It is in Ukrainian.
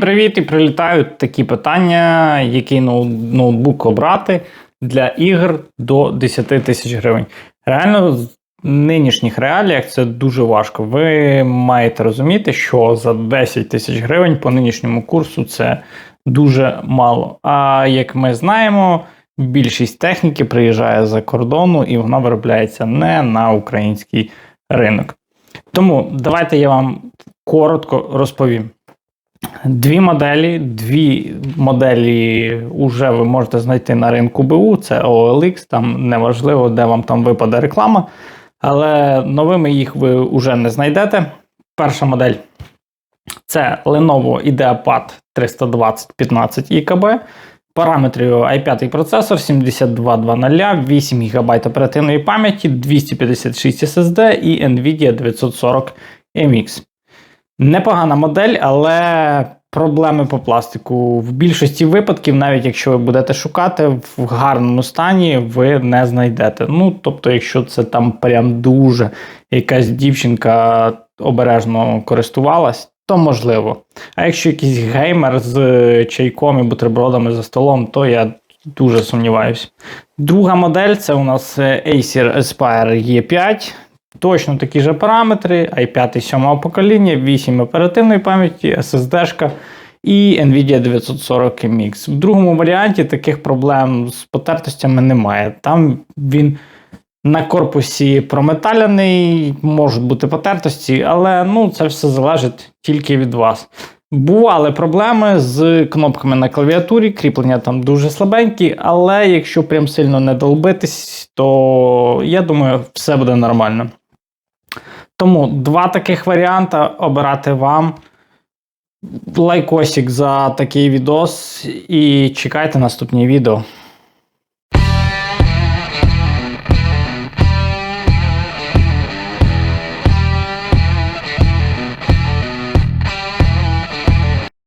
Привіт і прилітають такі питання, який ноут- ноутбук обрати для ігор до 10 тисяч гривень. Реально, в нинішніх реаліях це дуже важко. Ви маєте розуміти, що за 10 тисяч гривень по нинішньому курсу це дуже мало. А як ми знаємо, більшість техніки приїжджає за кордону і вона виробляється не на український ринок. Тому давайте я вам коротко розповім. Дві моделі, дві моделі вже ви можете знайти на ринку БУ, це OLX, там неважливо, де вам там випаде реклама, але новими їх ви вже не знайдете. Перша модель це Lenovo IdeaPad 320 15 ІКБ. Параметри i5 процесор 7200, 8 ГБ оперативної пам'яті, 256 SSD і Nvidia 940 MX. Непогана модель, але проблеми по пластику. В більшості випадків, навіть якщо ви будете шукати в гарному стані, ви не знайдете. Ну, тобто, якщо це там прям дуже якась дівчинка обережно користувалась, то можливо. А якщо якийсь геймер з е, чайком і бутербродами за столом, то я дуже сумніваюся. Друга модель це у нас е, Acer Aspire E5. Точно такі ж параметри, i5 7 покоління, 8 оперативної пам'яті, SSD і Nvidia 940 MX. В другому варіанті таких проблем з потертостями немає. Там він на корпусі прометаляний, можуть бути потертості, але ну, це все залежить тільки від вас. Бували проблеми з кнопками на клавіатурі, кріплення там дуже слабенькі, але якщо прям сильно не долбитись, то я думаю, все буде нормально. Тому два таких варіанти обирати вам. Лайкосик за такий відос і чекайте наступні відео.